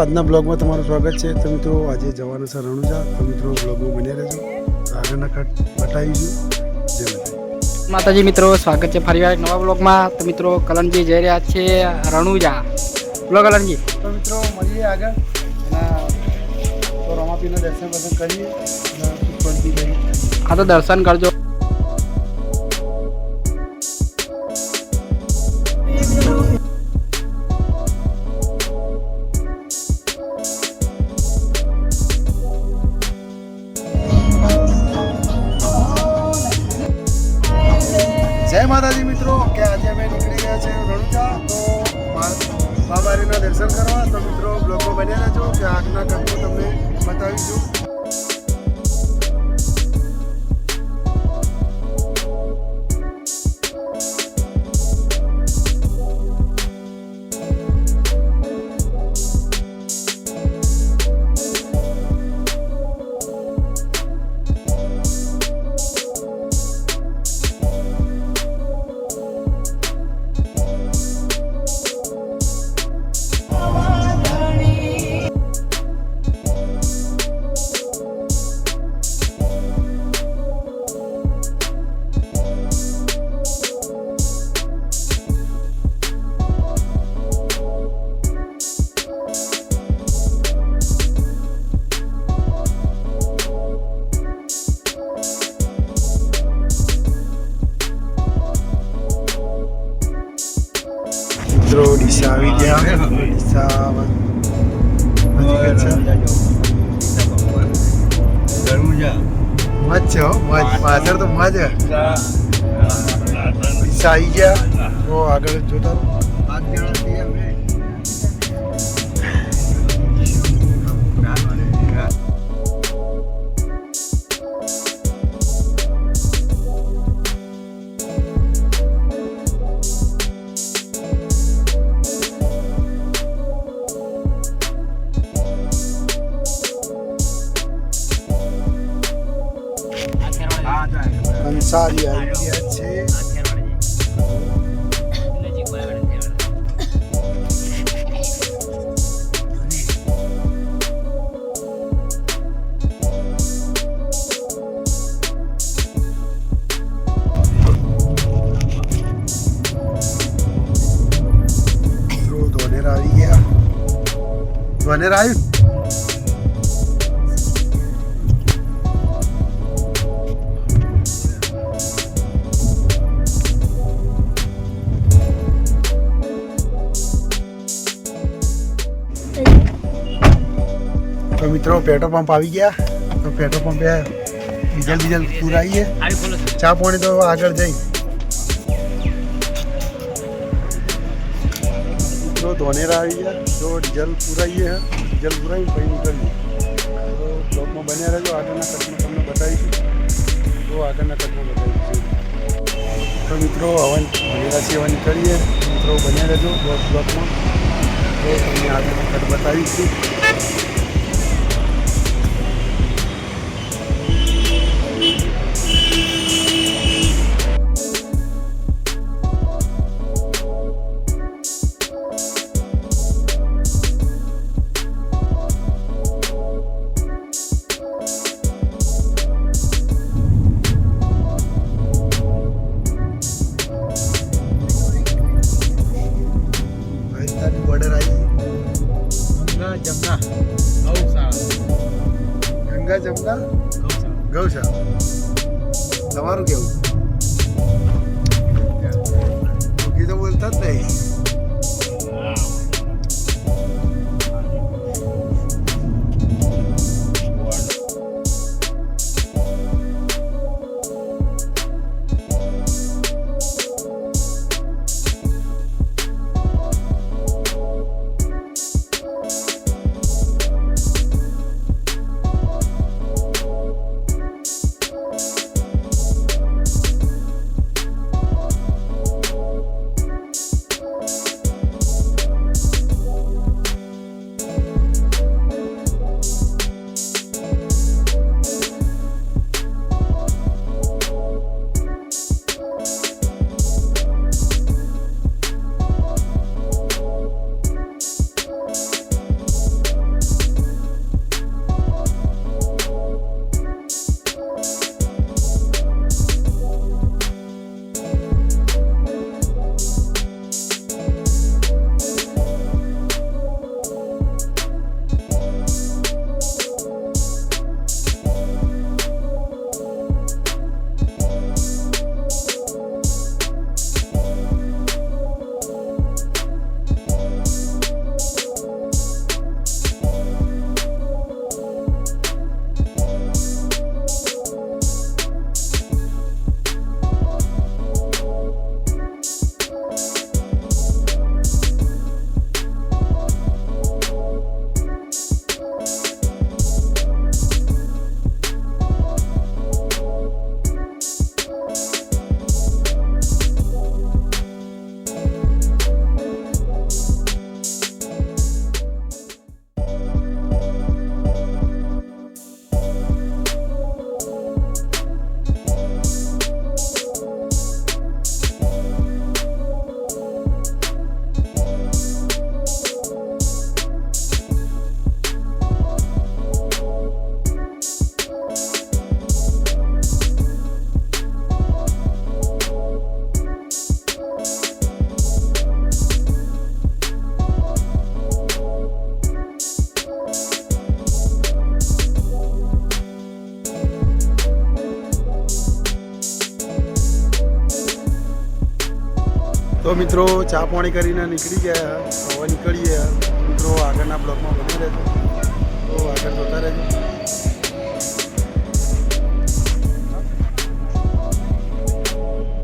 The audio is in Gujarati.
આજના બ્લોગમાં તમારું સ્વાગત છે. તો મિત્રો આજે જવાનું છે રણુજા. તો મિત્રો બ્લોગમાં બની રહેજો. આગળના કટ બતાવીશું જય માતાજી. માતાજી મિત્રો સ્વાગત છે ફરીવાર એક નવા બ્લોગમાં. તો મિત્રો કલનજી જઈ રહ્યા છે રણુજા. બોલો કલનજી તો મિત્રો મળીએ આગળ. તો રમાપીના દર્શન વર્શન કરીએ. હા તો દર્શન કરજો. જય માતાજી મિત્રો, કે આજે અમે નીકળી ગયા છે રણુજા. તો બાબારીના દર્શન કરવા. તો મિત્રો, બ્લોગમાં બન્યા રહેજો, કે આગના કટમાં તમને બતાવીશું. ડીસા આવી ગયા છે મજ છે મજ પાછળ તો મજ ડીસા આવી ગયા તો આગળ જોતા આવી ગયા છે. ધોનેર આવી ગયા. ધોનેર આવ્યું? તો મિત્રો પેટ્રોલ પંપ આવી ગયા તો પેટ્રોલ પંપે ડીઝલ ડીઝલ પુરાઈએ ચા પાણી તો આગળ જઈ મિત્રો ધોનેરા આવી ગયા તો ડીઝલ પુરાઈએ હે ડીઝલ પુરાવી પછી નીકળીએ તો બ્લોકમાં બન્યા રહેજો આગળના કટમાં તમને બતાવીશું તો આગળના કટમાં બતાવીશું તો મિત્રો હવન ભણેલા છે હવન નીકળીએ મિત્રો બન્યા રહેજો બ્લોકમાં તો તમને આગળના કટ બતાવીશું ગૌશાળા તમારું કેવું મૂકી તો તો મિત્રો, ચા પાણી કરીને નીકળી ગયા. હવે નીકળીએ. મિત્રો, આગળના બ્લોકમાં બની રહેજો. તો આગળ જોતા રહેજો.